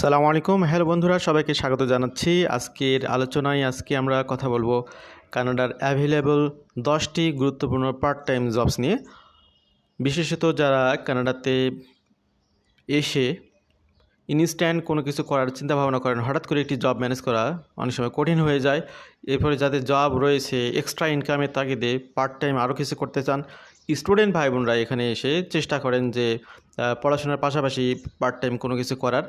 সালামু আলাইকুম। হ্যালো বন্ধুরা, সবাইকে স্বাগত জানাচ্ছি। আজকের আলোচনায় আজকে আমরা কথা বলব কানাডার অ্যাভেলেবল দশটি গুরুত্বপূর্ণ পার্ট টাইম জবস নিয়ে। বিশেষত যারা কানাডাতে এসে ইনস্ট্যান্ট কোনো কিছু করার চিন্তা ভাবনা করেন, হঠাৎ করে একটি জব ম্যানেজ করা অনেক সময় কঠিন হয়ে যায়। এরপরে যাদের জব রয়েছে এক্সট্রা ইনকামের তাগিদে পার্ট টাইম আরও কিছু করতে চান স্টুডেন্ট ভাই বোনরা এখানে এসে চেষ্টা করেন যে পড়াশোনার পাশাপাশি পার্ট টাইম কোনো কিছু করার।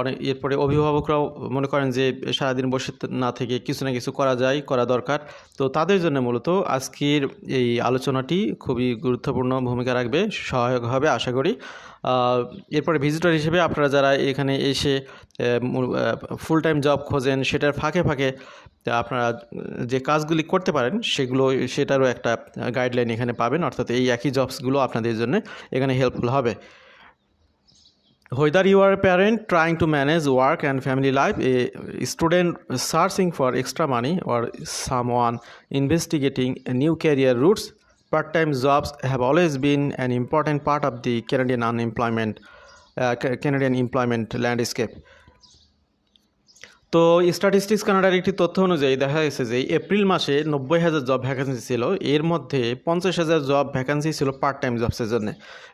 অনেক এরপরে অভিভাবকরাও মনে করেন যে সারাদিন বসে না থেকে কিছু না কিছু করা যায়, করা দরকার। তো তাদের জন্য মূলত আজকের এই আলোচনাটি খুবই গুরুত্বপূর্ণ ভূমিকা রাখবে, সহায়ক হবে আশা করি। এরপরে ভিজিটর হিসেবে আপনারা যারা এখানে এসে ফুল টাইম জব খোঁজেন, সেটার ফাঁকে ফাঁকে আপনারা যে কাজগুলি করতে পারেন, সেগুলো, সেটারও একটা গাইডলাইন এখানে পাবেন। অর্থাৎ এই একই জবসগুলো আপনাদের জন্য এখানে হেল্পফুল হবে। Whether you are a parent trying to manage work and family life, a student searching for extra money, or someone investigating new career routes, part time jobs have always been an important part of the Canadian unemployment, uh, Canadian employment landscape. তো statistics কানাডার একটি তথ্য অনুযায়ী দেখা গেছে যে April মাসে নব্বই হাজার জব ভ্যাকান্সি ছিল, এর মধ্যে পঞ্চাশ হাজার জব ভ্যাকান্সি ছিল পার্ট টাইম জবসের জন্য।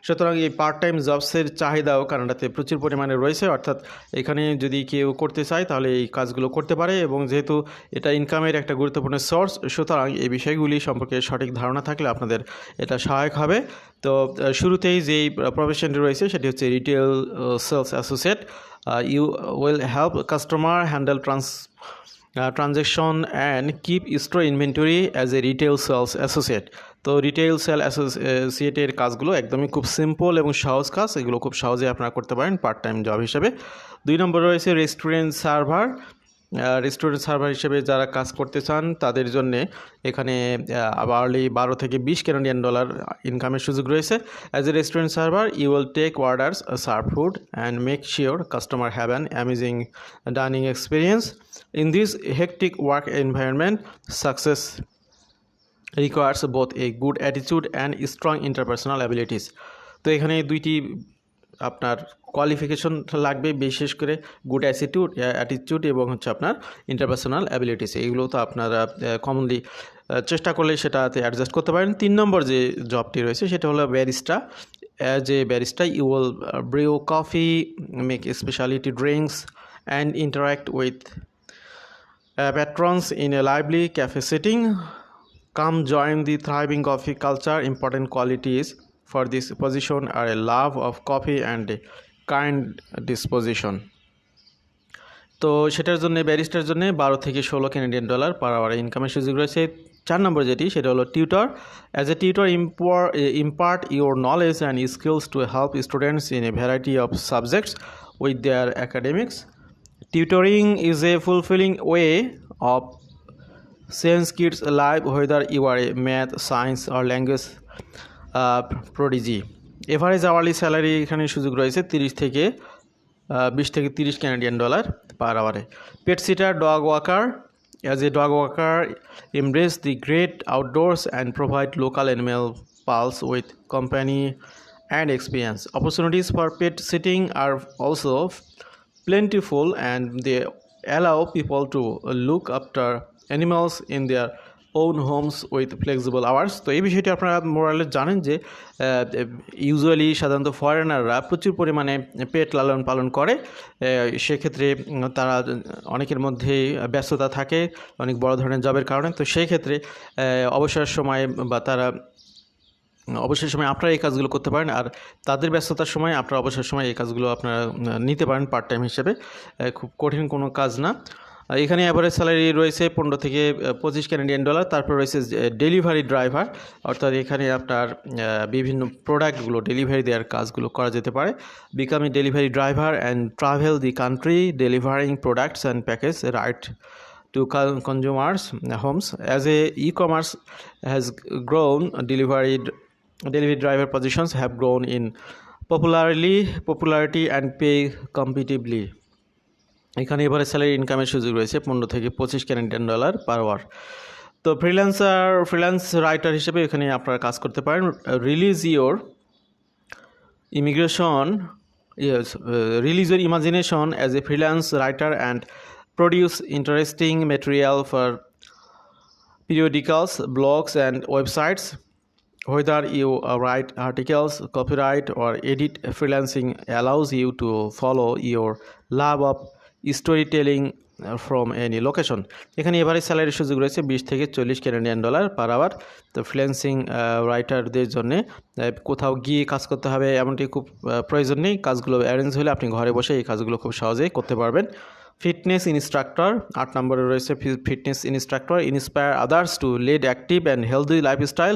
সুতরাং এই পার্ট টাইম জবসের চাহিদাও কানাডাতে প্রচুর পরিমাণে রয়েছে, অর্থাৎ এখানে যদি কেউ করতে চায় তাহলে এই কাজগুলো করতে পারে এবং যেহেতু এটা ইনকামের একটা গুরুত্বপূর্ণ সোর্স সুতরাং এই বিষয়গুলি সম্পর্কে সঠিক ধারণা থাকলে আপনাদের এটা সহায়ক হবে। তো শুরুতেই যেই প্রফেশনটি রয়েছে সেটি হচ্ছে retail sales associate you will help customer handle trans transaction and keep store inventory as a retail sales associate তো রিটেল সেল অ্যাসোসিয়েটের কাজগুলো একদমই খুব সিম্পল এবং সহজ কাজ। এগুলো খুব সহজে আপনারা করতে পারেন পার্ট টাইম জব হিসেবে। দুই নম্বর রয়েছে রেস্টুরেন্ট সার্ভার রেস্টুরেন্ট সার্ভার হিসেবে যারা কাজ করতে চান, তাদের জন্যে এখানে আবারলি বারো থেকে বিশ ক্যানাডিয়ান ডলার ইনকামের সুযোগ রয়েছে। As a restaurant server you will take orders serve food and make sure customer have an amazing dining experience in this hectic work environment success requires both a good attitude and strong interpersonal abilities তো এখানে দুইটি আপনার qualification লাগবে বিশেষ করে good attitude attitude এবং হচ্ছে আপনার ইন্টারপার্সোনাল অ্যাবিলিটিস এগুলো তো আপনারা কমনলি চেষ্টা করলে সেটাতে অ্যাডজাস্ট করতে পারেন তিন নম্বর যে জবটি রয়েছে সেটা হলো barista as a barista you will brew coffee make speciality drinks and interact with patrons in a lively cafe setting. Come join the thriving coffee culture. Important qualities for this position are a love of coffee and a kind disposition. তো সেটার জন্য ব্যারিস্টার জন্য বারো থেকে ষোলো Canadian dollar per hour ইনকামের সুযোগ রয়েছে। চার নম্বর যেটি সেটা হলো tutor as a tutor impar impart your knowledge and skills to help students in a variety of subjects with their academics Tutoring is a fulfilling way of sense kids life whether you are a math, science or language. Prodigy average hourly salary এখানে সুযোগ রয়েছে তিরিশ থেকে বিশ থেকে তিরিশ Canadian dollar per আওয়ারে pet sitter dog walker as a dog walker embrace the great outdoors and provide local animal pals with company and experience opportunities for pet sitting are also plentiful and they allow people to look after animals in their own homes with flexible hours তো এই বিষয়টি আপনারা মোরালে জানেন যে usually সাধারণত ফরেনাররা প্রচুর পরিমাণে পেট লালন পালন করে। সেক্ষেত্রে তারা অনেকের মধ্যেই ব্যস্ততা থাকে, অনেক বড় ধরনের জবের কারণে। তো সেই ক্ষেত্রে অবসর সময় বা তারা, অবসর সময় আপনারা এই কাজগুলো করতে পারেন আর তাদের ব্যস্ততার সময় আপনারা অবসর সময় এই কাজগুলো আপনারা নিতে পারেন পার্ট টাইম হিসেবে। খুব কঠিন কোনো কাজ না। এখানে অ্যাভারেজ স্যালারি রয়েছে পনেরো থেকে পঁচিশ ক্যানাডিয়ান ডলার তারপর রয়েছে ডেলিভারি ড্রাইভার অর্থাৎ এখানে আপনার বিভিন্ন প্রোডাক্টগুলো ডেলিভারি দেওয়ার কাজগুলো করা যেতে পারে becoming delivery driver and travel the country delivering products and package right to con- consumers' homes. As a e-commerce has grown, delivery delivery driver positions have grown in popularly popularity and pay competitively. এখানে এবারে salary ইনকামের সুযোগ রয়েছে পনেরো থেকে পঁচিশ Canadian dollar per hour তো freelancer freelance writer হিসেবে এখানে আপনারা কাজ করতে পারেন। Release your immigration yes release your imagination as a freelance writer and produce interesting material for periodicals blogs and websites whether you write articles copywrite or edit freelancing allows you to follow your love of storytelling from any location এখানে এবারে স্যালারির সুযোগ রয়েছে বিশ থেকে চল্লিশ Canadian dollar per hour তো freelancing রাইটারদের জন্যে কোথাও গিয়ে কাজ করতে হবে এমনটি খুব প্রয়োজন নেই। কাজগুলো অ্যারেঞ্জ হলে আপনি ঘরে বসে এই কাজগুলো খুব সহজেই করতে পারবেন। ফিটনেস ইনস্ট্রাক্টর আট নম্বরে রয়েছে fitness instructor inspire others to lead active and healthy lifestyle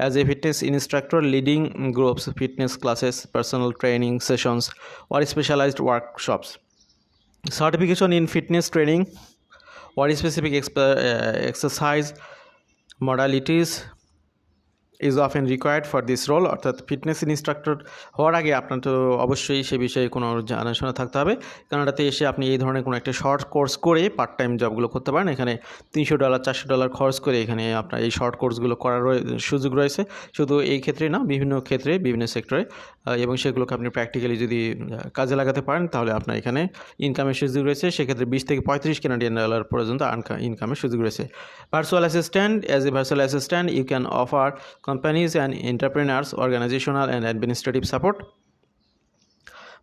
as a fitness instructor leading groups fitness classes personal training sessions or specialised workshops. Fitness training or specific exp- uh, exercise modalities is often required for this role অর্থাৎ fitness instructor হওয়ার আগে আপনার তো অবশ্যই সে বিষয়ে কোনো জানাশোনা থাকতে হবে। কানাডাতে এসে আপনি এই ধরনের কোনো একটা শর্ট কোর্স করে পার্ট টাইম জবগুলো করতে পারেন। এখানে তিনশো ডলার চারশো ডলার খরচ করে এখানে আপনার এই শর্ট কোর্সগুলো করার সুযোগ রয়েছে। শুধু এই ক্ষেত্রে না, বিভিন্ন ক্ষেত্রে, বিভিন্ন সেক্টরে এবং সেগুলোকে আপনি প্র্যাকটিক্যালি যদি কাজে লাগাতে পারেন, তাহলে আপনার এখানে ইনকামের সুযোগ রয়েছে। সেক্ষেত্রে বিশ থেকে পঁয়ত্রিশ কানাডিয়ান ডলার পর্যন্ত ইনকামের সুযোগ রয়েছে। Virtual assistant as a virtual assistant you can offer companies and entrepreneurs organizational and administrative support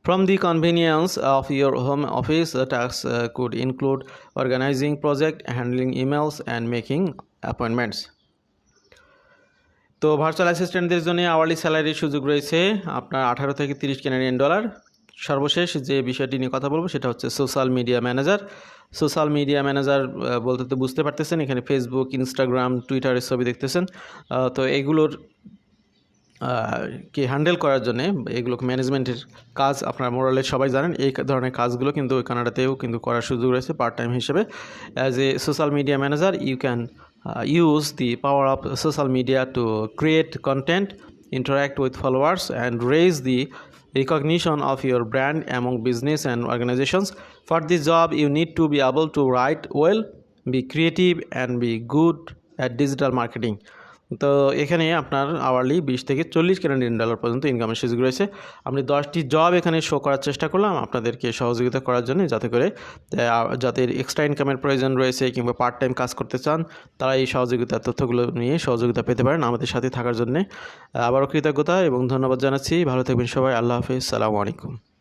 from the convenience of your home office the tasks uh, could include organizing project handling emails and making appointments তো virtual অ্যাসিস্ট্যান্টদের জন্য hourly স্যালারির সুযোগ রয়েছে আপনার আঠারো থেকে তিরিশ ক্যানাডিয়ান ডলার সর্বশেষ যে বিষয়টি নিয়ে কথা বলব সেটা হচ্ছে social media manager social media manager বলতে তো বুঝতে পারতেছেন, এখানে ফেসবুক ইনস্টাগ্রাম টুইটারের ছবি দেখতেছেন। তো এগুলোর কে হ্যান্ডেল করার জন্য এগুলো ম্যানেজমেন্টের কাজ আপনার মোরালে সবাই জানেন, এই ধরনের কাজগুলো কিন্তু কানাডাতেও কিন্তু করার সুযোগ রয়েছে পার্ট টাইম হিসেবে as a social media manager you can use the power of social media to create content interact with followers and raise the recognition of your brand among business and organizations. For this job you need to be able to write well be creative and be good at digital marketing তো এখানে আপনার hourly বিশ থেকে চল্লিশ Canadian dollar পর্যন্ত ইনকামের সুযোগ রয়েছে। আমি দশটি জব এখানে শো করার চেষ্টা করলাম, আপনাদেরকে সহযোগিতা করার জন্য যাতে করে যাদের এক্সট্রা ইনকামের প্রয়োজন রয়েছে কিংবা পার্ট টাইম কাজ করতে চান তারা এই সহযোগিতার তথ্যগুলো নিয়ে সহযোগিতা পেতে পারেন আমাদের সাথে থাকার জন্যে। আবারও কৃতজ্ঞতা এবং ধন্যবাদ জানাচ্ছি। ভালো থাকবেন সবাই। আল্লাহ হাফিজ। সালামু আলাইকুম।